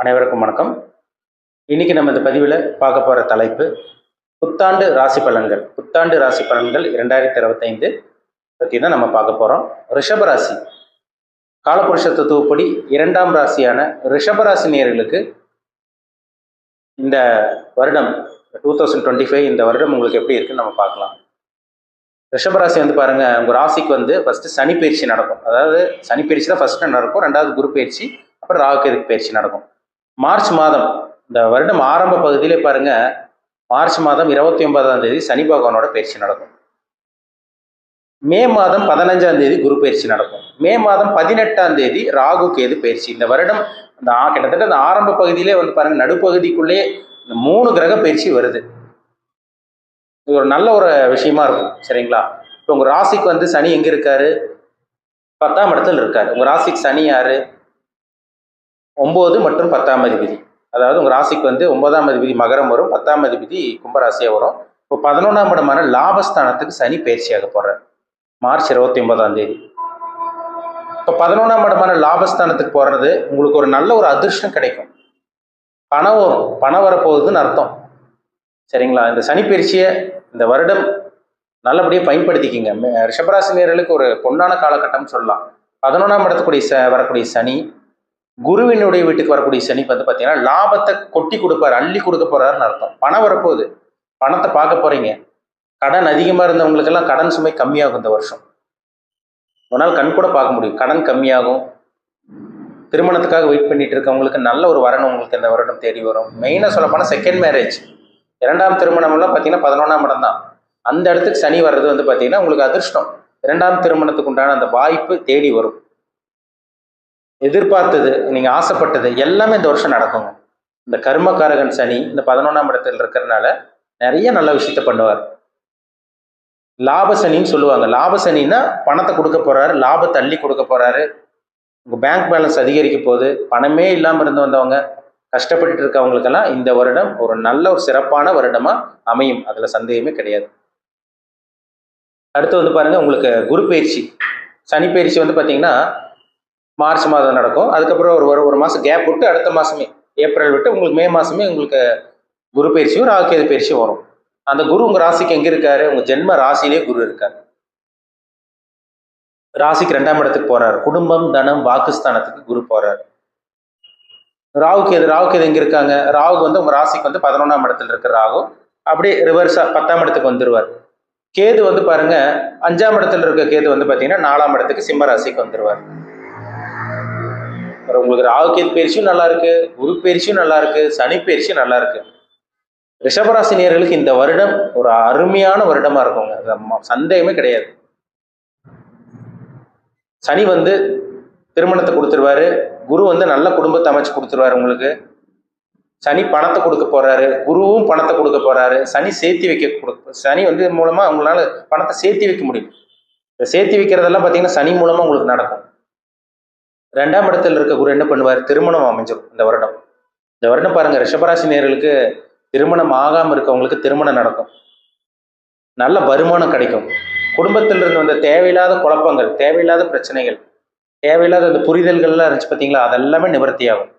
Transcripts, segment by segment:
அனைவருக்கும் வணக்கம். இன்னைக்கு நம்ம இந்த பதிவில் பார்க்க போகிற தலைப்பு புத்தாண்டு ராசி பலன்கள். புத்தாண்டு ராசி பலன்கள் இரண்டாயிரத்தி இருபத்தைந்து பற்றி தான் நம்ம பார்க்க போகிறோம் ரிஷபராசி காலபுருஷ தத்துவப்படி இரண்டாம் ராசியான ரிஷபராசி நேயர்களுக்கு இந்த வருடம் டூ தௌசண்ட் டுவெண்ட்டி ஃபைவ் இந்த வருடம் உங்களுக்கு எப்படி இருக்குன்னு நம்ம பார்க்கலாம். ரிஷபராசி வந்து பாருங்கள் உங்கள் ராசிக்கு வந்து ஃபஸ்ட்டு சனி பயிற்சி நடக்கும். அதாவது சனி பயிற்சி தான் ஃபஸ்ட்டு நடக்கும். ரெண்டாவது குரு பயிற்சி அப்புறம் ராகுகேது பயிற்சி நடக்கும். மார்ச் மாதம். இந்த வருடம் ஆரம்ப பகுதியிலே பாருங்க மார்ச் மாதம் இருபத்தி ஒன்பதாம் தேதி சனி பகவானோட பயிற்சி நடக்கும். மே மாதம் பதினஞ்சாம் தேதி குரு பயிற்சி நடக்கும். மே மாதம் பதினெட்டாம் தேதி ராகு கேது பயிற்சி. இந்த வருடம் அந்த கிட்டத்தட்ட அந்த ஆரம்ப பகுதியிலே வந்து பாருங்க நடுப்பகுதிக்குள்ளேயே இந்த மூணு கிரக பயிற்சி வருது. இது ஒரு நல்ல ஒரு விஷயமா இருக்கும் சரிங்களா? இப்போ உங்க ராசிக்கு வந்து சனி எங்க இருக்காரு? பத்தாம் இடத்துல இருக்காரு. உங்க ராசிக்கு சனி யாரு? ஒம்பது மற்றும் பத்தாம் அதிபதி. அதாவது உங்கள் ராசிக்கு வந்து ஒன்பதாம் அதிபதி மகரம் வரும் பத்தாம் அதிபதி கும்பராசியாக வரும். இப்போ பதினொன்றாம் இடமான லாபஸ்தானத்துக்கு சனி பயிற்சியாக போகிறார் மார்ச் இருபத்தி ஒன்பதாம் தேதி. இப்போ பதினொன்றாம் இடமான லாபஸ்தானத்துக்கு போகிறது உங்களுக்கு ஒரு நல்ல ஒரு அதிர்ஷ்டம் கிடைக்கும். பணம் வரும். பணம் வரப்போகுதுன்னு அர்த்தம். சரிங்களா? இந்த சனி பயிற்சியை இந்த வருடம் நல்லபடியாக பயன்படுத்திக்கிங்க. ரிஷபராசி நேயர்களுக்கு ஒரு பொன்னான காலகட்டம்னு சொல்லலாம். பதினொன்றாம் இடத்துக்குரிய ச வரக்கூடிய சனி குருவினுடைய வீட்டுக்கு வரக்கூடிய சனி வந்து பார்த்தீங்கன்னா லாபத்தை கொட்டி கொடுப்பாரு அள்ளி கொடுக்க போறாருன்னு அர்த்தம். பணம் வரப்போகுது. பணத்தை பார்க்க போறீங்க. கடன் அதிகமாக இருந்தவங்களுக்கெல்லாம் கடன் சுமை கம்மியாகும் இந்த வருஷம். ஒரு நாள் கண் கூட பார்க்க முடியும். கடன் கம்மியாகும். திருமணத்துக்காக வெயிட் பண்ணிட்டு இருக்கவங்களுக்கு நல்ல ஒரு வரணும் உங்களுக்கு இந்த வருடம் தேடி வரும். மெயினாக சொல்லப்போனால் செகண்ட் மேரேஜ் இரண்டாம் திருமணம்லாம் பார்த்தீங்கன்னா பதினொன்றாம் இடம் தான். அந்த இடத்துக்கு சனி வர்றது வந்து பார்த்தீங்கன்னா உங்களுக்கு அதிர்ஷ்டம். இரண்டாம் திருமணத்துக்கு உண்டான அந்த வாய்ப்பு தேடி வரும். எதிர்பார்த்தது நீங்கள் ஆசைப்பட்டது எல்லாமே இந்த வருஷம் நடக்குங்க. இந்த கர்மகாரகன் சனி இந்த பதினொன்றாம் இடத்துல இருக்கிறதுனால நிறைய நல்ல விஷயத்த பண்ணுவார். லாப சனின்னு சொல்லுவாங்க. லாப சனின்னா பணத்தை கொடுக்க போறாரு லாபத்தை அள்ளி கொடுக்க போறாரு. உங்கள் பேங்க் பேலன்ஸ் அதிகரிக்க போகுது பணமே இல்லாமல் இருந்து வந்தவங்க கஷ்டப்பட்டு இருக்கவங்களுக்கெல்லாம் இந்த வருடம் ஒரு நல்ல ஒரு சிறப்பான வருடமா அமையும். அதில் சந்தேகமே கிடையாது. அடுத்து வந்து பாருங்க உங்களுக்கு குரு பயிற்சி. சனி பயிற்சி வந்து பார்த்தீங்கன்னா மார்ச் மாதம் நடக்கும். அதுக்கப்புறம் ஒரு ஒரு ஒரு மாதம் கேப் விட்டு அடுத்த மாதமே ஏப்ரல் விட்டு உங்களுக்கு மே மாதமே உங்களுக்கு குரு பயிற்சியும் ராகுகேது பயிற்சியும் வரும். அந்த குரு உங்கள் ராசிக்கு எங்கே இருக்காரு? உங்கள் ஜென்ம ராசியிலே குரு இருக்கார். ராசிக்கு ரெண்டாம் இடத்துக்கு போகிறார் குடும்பம் தனம் வாக்குஸ்தானத்துக்கு குரு போறார். ராகுக்கு எது ராகுக்கு எது எங்கே இருக்காங்க? ராகு வந்து உங்கள் ராசிக்கு வந்து பதினொன்றாம் இடத்துல இருக்கிற ராகு. அப்படியே ரிவர்ஸா பத்தாம் இடத்துக்கு வந்துருவார். கேது வந்து பாருங்க அஞ்சாம் இடத்துல இருக்க கேது வந்து பார்த்தீங்கன்னா நாலாம் இடத்துக்கு சிம்ம ராசிக்கு வந்துருவார். உங்களுக்கு ராகுகேத் பயிற்சியும் நல்லா இருக்கு குரு பயிற்சியும் நல்லா இருக்கு சனி பயிற்சியும் நல்லா இருக்கு. ரிஷபராசினியர்களுக்கு இந்த வருடம் ஒரு அருமையான வருடமா இருக்குங்க. சந்தேகமே கிடையாது. சனி வந்து திருமணத்தை கொடுத்துருவாரு. குரு வந்து நல்ல குடும்பத்தை அமைச்சு கொடுத்துருவாரு உங்களுக்கு. சனி பணத்தை கொடுக்க போறாரு. குருவும் பணத்தை கொடுக்க போறாரு. சனி சேர்த்தி வைக்க கொடுக்க சனி வந்து மூலமா உங்களால பணத்தை சேர்த்தி வைக்க முடியும். இந்த சேர்த்தி வைக்கிறதெல்லாம் பார்த்தீங்கன்னா சனி மூலமா உங்களுக்கு நடக்கும். ரெண்டாம் இடத்துல இருக்க குரு என்ன பண்ணுவார்? திருமணம் அமைஞ்சிடும் இந்த வருடம். இந்த வருடம் பாருங்க ரிஷபராசி நேர்களுக்கு திருமணம் ஆகாம இருக்கவங்களுக்கு திருமணம் நடக்கும். நல்ல வருமானம் கிடைக்கும். குடும்பத்தில் இருந்து வந்த தேவையில்லாத குழப்பங்கள் தேவையில்லாத பிரச்சனைகள் தேவையில்லாத அந்த புரிதல்கள்லாம் இருந்துச்சு பார்த்தீங்களா அதெல்லாமே நிவர்த்தி ஆகும்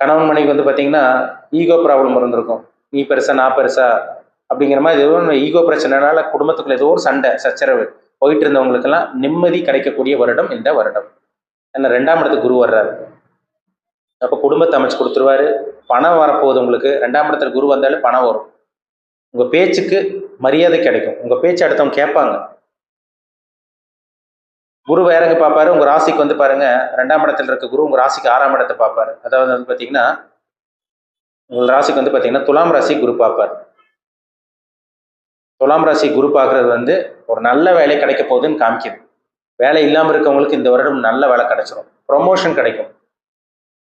கணவன் மனைவி வந்து பார்த்தீங்கன்னா ஈகோ ப்ராப்ளம் இருந்திருக்கும். நீ பெருசா நான் பெருசா அப்படிங்கிற மாதிரி ஏதோ ஈகோ பிரச்சனைனால குடும்பத்துக்குள்ள ஏதோ ஒரு சண்டை சச்சரவு. போயிட்டு இருந்தவங்களுக்கெல்லாம் நிம்மதி கிடைக்கக்கூடிய வருடம் இந்த வருடம். ஏன்னா ரெண்டாம் இடத்துக்கு குரு வர்றாரு. அப்போ குடும்பத்தை அமைச்சு கொடுத்துருவாரு. பணம் வரப்போகுது உங்களுக்கு. ரெண்டாம் இடத்துல குரு வந்தாலே பணம் வரும். உங்க பேச்சுக்கு மரியாதை கிடைக்கும். உங்க பேச்சு அடுத்தவங்க கேட்பாங்க. குரு வேற எங்க பார்ப்பாரு? உங்க ராசிக்கு வந்து பாருங்க. ரெண்டாம் இடத்துல இருக்க குரு உங்க ராசிக்கு ஆறாம் இடத்தை பார்ப்பாரு. அதாவது வந்து பார்த்தீங்கன்னா உங்கள் ராசிக்கு வந்து பார்த்தீங்கன்னா துலாம் ராசி குரு பார்ப்பார். துலாம் ராசி குரு பார்க்கறது வந்து ஒரு நல்ல வேலை கிடைக்க போகுதுன்னு காமிக்குது. வேலை இல்லாமல் இருக்கவங்களுக்கு இந்த வருடம் நல்ல வேலை கிடைச்சிடும் ப்ரொமோஷன் கிடைக்கும்.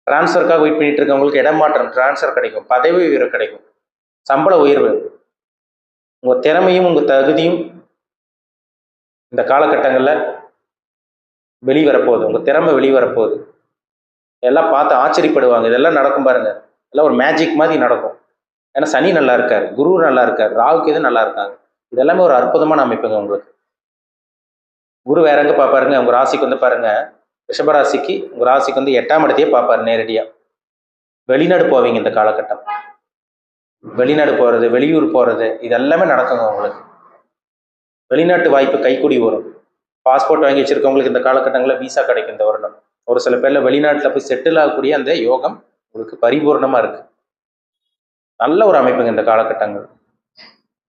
டிரான்ஸ்ஃபருக்காக வெயிட் பண்ணிட்டு இருக்கவங்களுக்கு இடமாற்றம் டிரான்ஸ்ஃபர் கிடைக்கும். பதவி உயர்வு கிடைக்கும். சம்பள உயர்வு. உங்கள் திறமையும் உங்கள் தகுதியும் இந்த காலகட்டங்களில் வெளிவரப்போகுது உங்கள் திறமை வெளிவரப்போகுது எல்லாம் பார்த்து ஆச்சரியப்படுவாங்க. இதெல்லாம் நடக்கும் பாருங்க. எல்லாம் ஒரு மேஜிக் மாதிரி நடக்கும். ஏன்னா சனி நல்லா இருக்கார். குரு நல்லா இருக்கார். ராகுக்கு எது நல்லா இருக்காங்க? இதெல்லாமே ஒரு அற்புதமான அமைப்புங்க உங்களுக்கு. குரு வேற எங்க பார்ப்பாருங்க உங்க ராசிக்கு வந்து பாருங்க. ரிஷபராசிக்கு உங்கள் ராசிக்கு வந்து எட்டாம் இடத்தையே பார்ப்பாரு நேரடியாக வெளிநாடு போவீங்க இந்த காலகட்டம். வெளிநாடு போகிறது வெளியூர் போகிறது இது எல்லாமே நடக்குங்க உங்களுக்கு. வெளிநாட்டு வாய்ப்பு கைக்குடி வரும். பாஸ்போர்ட் வாங்கி வச்சிருக்கவங்களுக்கு இந்த காலகட்டங்களில் விசா கிடைக்கும் இந்த வருடம். ஒரு சில பேர்ல வெளிநாட்டில் போய் செட்டில் ஆகக்கூடிய அந்த யோகம் உங்களுக்கு பரிபூர்ணமா இருக்கு. நல்ல ஒரு அமைப்புங்க இந்த காலகட்டங்கள்.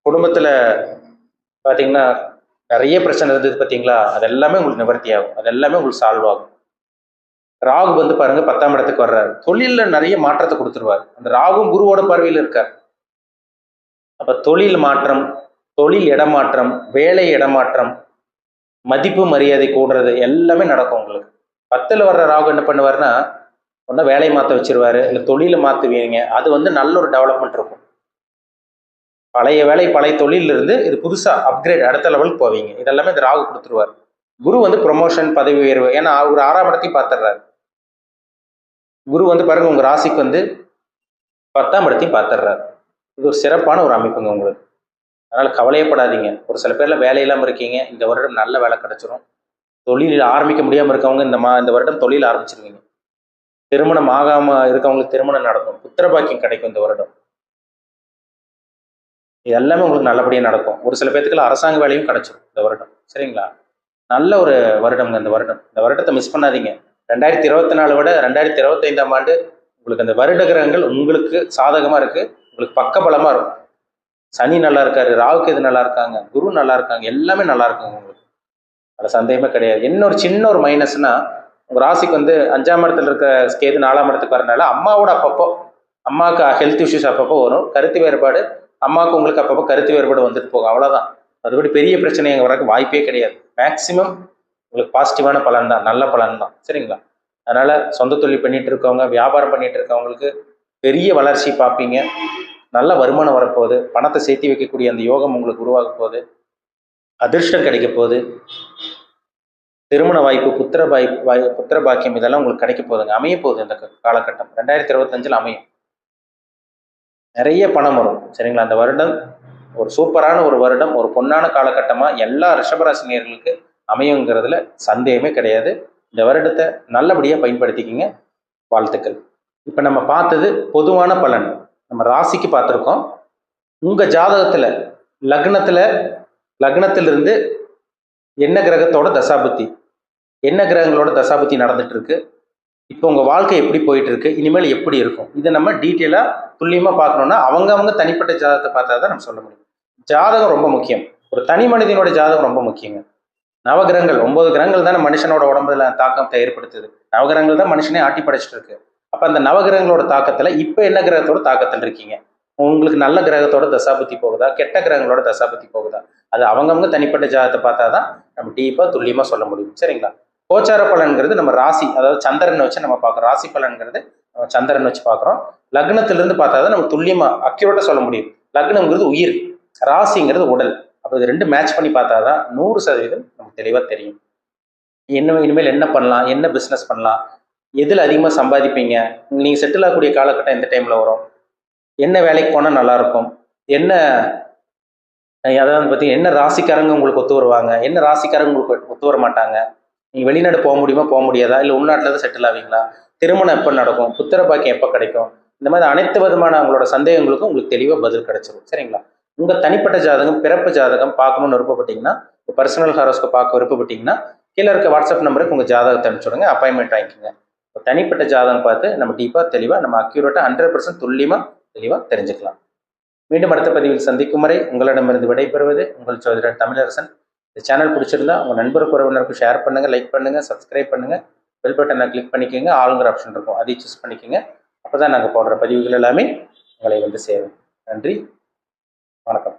குடும்பத்தில் பார்த்தீங்கன்னா நிறைய பிரச்சனை இருந்தது பார்த்தீங்களா அது எல்லாமே உங்களுக்கு நிவர்த்தி ஆகும். அது எல்லாமே உங்களுக்கு சால்வ் ஆகும். ராகு வந்து பாருங்க பத்தாம் இடத்துக்கு வர்றாரு. தொழிலில் நிறைய மாற்றத்தை கொடுத்துருவார். அந்த ராகும் குருவோட பார்வையில் இருக்கார். அப்போ தொழில் மாற்றம் தொழில் இடமாற்றம் வேலை இடமாற்றம் மதிப்பு மரியாதை கூடுறது எல்லாமே நடக்கும் உங்களுக்கு. பத்தில் வர்ற ராகு என்ன பண்ணுவாருன்னா ஒன்றா வேலையை மாற்ற வச்சிருவாரு. இல்லை தொழிலை மாற்றுவீங்க அது வந்து நல்ல ஒரு டெவலப்மெண்ட் இருக்கும். பழைய வேலை பழைய தொழிலிருந்து இது புதுசாக அப்கிரேட் அடுத்த லெவலுக்கு போவீங்க. இதெல்லாமே இந்த ராகு கொடுத்துருவார். குரு வந்து ப்ரொமோஷன் பதவி உயர்வு ஏன்னா அவர் ஆறாம் இடத்தையும் பார்த்துடுறாரு. குரு வந்து பாருங்க உங்கள் ராசிக்கு வந்து பத்தாம் இடத்தையும் பார்த்துடுறாரு. இது ஒரு சிறப்பான ஒரு அமைப்புங்க உங்களுக்கு. அதனால் கவலையப்படாதீங்க. ஒரு சில பேரில் வேலை இல்லாமல் இருக்கீங்க. இந்த வருடம் நல்ல வேலை கிடைச்சிரும். தொழில் ஆரம்பிக்க முடியாமல் இருக்கவங்க இந்த மா இந்த வருடம் தொழில் ஆரம்பிச்சிருவீங்க. திருமணம் ஆகாமல் இருக்கவங்களுக்கு திருமணம் நடக்கும். புத்திரபாக்கியம் கிடைக்கும் இந்த வருடம். இது எல்லாமே உங்களுக்கு நல்லபடியாக நடக்கும். ஒரு சில பேர்த்துக்குள்ள அரசாங்க வேலையும் கிடைச்சிரும் இந்த வருடம். சரிங்களா? நல்ல ஒரு வருடம்ங்க இந்த வருடம். இந்த வருடத்தை மிஸ் பண்ணாதீங்க. ரெண்டாயிரத்தி இருபத்தி நாலு விட ரெண்டாயிரத்தி இருபத்தைந்தாம் ஆண்டு உங்களுக்கு அந்த வருட கிரகங்கள் உங்களுக்கு சாதகமாக இருக்குது உங்களுக்கு பக்கபலமாக இருக்கும். சனி நல்லா இருக்காரு ராகுக்கு இது நல்லா இருக்காங்க குரு நல்லா இருக்காங்க எல்லாமே நல்லா இருக்காங்க உங்களுக்கு. அதில் சந்தேகமே கிடையாது. இன்னொரு சின்ன ஒரு மைனஸ்னா உங்கள் ராசிக்கு வந்து அஞ்சாம் இடத்துல இருக்க கேது நாலாம் இடத்துக்கு வரனால அம்மாவோட அப்பப்போ அம்மாவுக்கு ஹெல்த் இஷ்யூஸ் அப்பப்போ வரும். கருத்து வேறுபாடு அம்மாவுக்கு உங்களுக்கு அப்பப்போ கருத்து வேறுபாடு வந்துட்டு போகும். அவ்வளோதான் அதுபடி பெரிய பிரச்சனை எங்கள் வரக்கு வாய்ப்பே கிடையாது. மேக்சிமம் உங்களுக்கு பாசிட்டிவான பலன் தான் நல்ல பலன் தான் சரிங்களா? அதனால் சொந்த தொழில் பண்ணிட்டு இருக்கவங்க வியாபாரம் பண்ணிட்டு இருக்கவங்களுக்கு பெரிய வளர்ச்சி பார்ப்பீங்க. நல்ல வருமானம் வரப்போகுது. பணத்தை சேர்த்து வைக்கக்கூடிய அந்த யோகம் உங்களுக்கு உருவாக போகுது. அதிர்ஷ்டம் கிடைக்க போகுது. திருமண வாய்ப்பு புத்திர வாய்ப்பு வாய் புத்திர பாக்கியம் இதெல்லாம் உங்களுக்கு கிடைக்க போகுதுங்க. அமைய போகுது இந்த க- காலகட்டம். ரெண்டாயிரத்தி இருபத்தஞ்சில் அமையும். நிறைய பணம் வரும். சரிங்களா? அந்த வருடம் ஒரு சூப்பரான ஒரு வருடம் ஒரு பொன்னான காலகட்டமாக எல்லா ரிஷபராசினியர்களுக்கு அமையுங்கிறதுல சந்தேகமே கிடையாது. இந்த வருடத்தை நல்லபடியாக பயன்படுத்திக்கிங்க. வாழ்த்துக்கள். இப்போ நம்ம பார்த்தது பொதுவான பலன். நம்ம ராசிக்கு பார்த்துருக்கோம். உங்கள் ஜாதகத்தில் லக்னத்தில் லக்னத்திலிருந்து என்ன கிரகத்தோட தசாபுத்தி? என்ன கிரகங்களோட தசாபுத்தி நடந்துட்டு இருக்கு? இப்போ உங்கள் வாழ்க்கை எப்படி போயிட்டு இருக்கு இனிமேல் எப்படி இருக்கும்? இதை நம்ம டீட்டெயிலாக துல்லியமாக பார்க்கணும்னா அவங்க அவங்க தனிப்பட்ட ஜாதகத்தை பார்த்தா தான் நம்ம சொல்ல முடியும். ஜாதகம் ரொம்ப முக்கியம். ஒரு தனி மனிதனோட ஜாதகம் ரொம்ப முக்கியங்க. நவகிரகங்கள் ஒன்பது கிரகங்கள் தானே மனுஷனோட உடம்புல தாக்கத்தை ஏற்படுத்துது. நவகிரகங்கள் தான் மனுஷனே ஆட்டி படைச்சிட்டு இருக்கு. அப்போ அந்த நவகிரகங்களோட தாக்கத்தில் இப்போ என்ன கிரகத்தோட தாக்கத்தில் இருக்கீங்க? உங்களுக்கு நல்ல கிரகத்தோட தசாபுத்தி போகுதா? கெட்ட கிரகங்களோட தசாபுத்தி போகுதா? அது அவங்கவங்க தனிப்பட்ட ஜாதகத்தை பார்த்தா தான் நம்ம டீப்பாக துல்லியமாக சொல்ல முடியும். சரிங்களா? கோச்சார பலன்கிறது நம்ம ராசி. அதாவது சந்திரன் வச்சு நம்ம பார்க்குறோம். ராசி பலன்கிறது நம்ம சந்திரன் வச்சு பார்க்குறோம். லக்னத்திலிருந்து பார்த்தா தான் நம்ம துல்லியமாக அக்யூரேட்டாக சொல்ல முடியும். லக்னம்ங்கிறது உயிர். ராசிங்கிறது உடல். அப்போ இது ரெண்டு மேட்ச் பண்ணி பார்த்தா தான் நூறு சதவீதம் நமக்கு தெளிவாக தெரியும். என்ன இனிமேல் என்ன பண்ணலாம்? என்ன பிஸ்னஸ் பண்ணலாம்? எதில் அதிகமாக சம்பாதிப்பீங்க? நீங்கள் செட்டில் ஆகக்கூடிய காலகட்டம் எந்த டைமில் வரும்? என்ன வேலைக்கு போனால் நல்லாயிருக்கும் என்ன அதாவது பார்த்தீங்கன்னா என்ன ராசிக்காரங்க உங்களுக்கு ஒத்து வருவாங்க? என்ன ராசிக்காரங்க உங்களுக்கு ஒத்து வர மாட்டாங்க? நீங்கள் வெளிநாடு போக முடியுமா போக முடியாதா? இல்லை உள்நாட்டில் தான் செட்டில் ஆவீங்களா? திருமணம் எப்போ நடக்கும்? புத்திர பாக்கியம் எப்போ கிடைக்கும்? இந்த மாதிரி அனைத்து விதமான உங்களோட சந்தேகங்களுக்கும் உங்களுக்கு தெளிவாக பதில் கிடைச்சிரும். சரிங்களா? உங்கள் தனிப்பட்ட ஜாதகம் பிறப்பு ஜாதகம் பார்க்கணும்னு விருப்பப்பட்டீங்கன்னா பர்சனல் ஹாரோஸ்க்கு பார்க்க விருப்பப்பட்டீங்கன்னா கீழே இருக்க வாட்ஸ்அப் நம்பருக்கு உங்கள் ஜாதகத்தை அனுப்பிச்சுடுங்க அப்பாயின்மெண்ட் வாங்கிக்கோங்க. இப்போ தனிப்பட்ட ஜாதகம் பார்த்து நம்ம டீப்பாக தெளிவாக நம்ம அக்யூரேட்டாக ஹண்ட்ரட் பர்சன்ட் துல்லியமாக தெளிவாக தெரிஞ்சுக்கலாம். மீண்டும் அடுத்த பதிவில் சந்திக்கும் வரை உங்களிடமிருந்து விடைபெறுவது உங்கள் சோதரர் தமிழரசன். இந்த சேனல் பிடிச்சிருந்தா உங்கள் நண்பருக்கு உறவினருக்கு ஷேர் பண்ணுங்கள் லைக் பண்ணுங்கள் சப்ஸ்கிரைப் பண்ணுங்கள் பெல் பட்டனை கிளிக் பண்ணிக்கோங்க. ஆளுங்கிற ஆப்ஷன் இருக்கும். அதையும் சூஸ் பண்ணிக்கோங்க. அப்போ தான் நாங்கள் போடுற பதிவுகள் எல்லாமே உங்களை வந்து சேரும். நன்றி. வணக்கம்.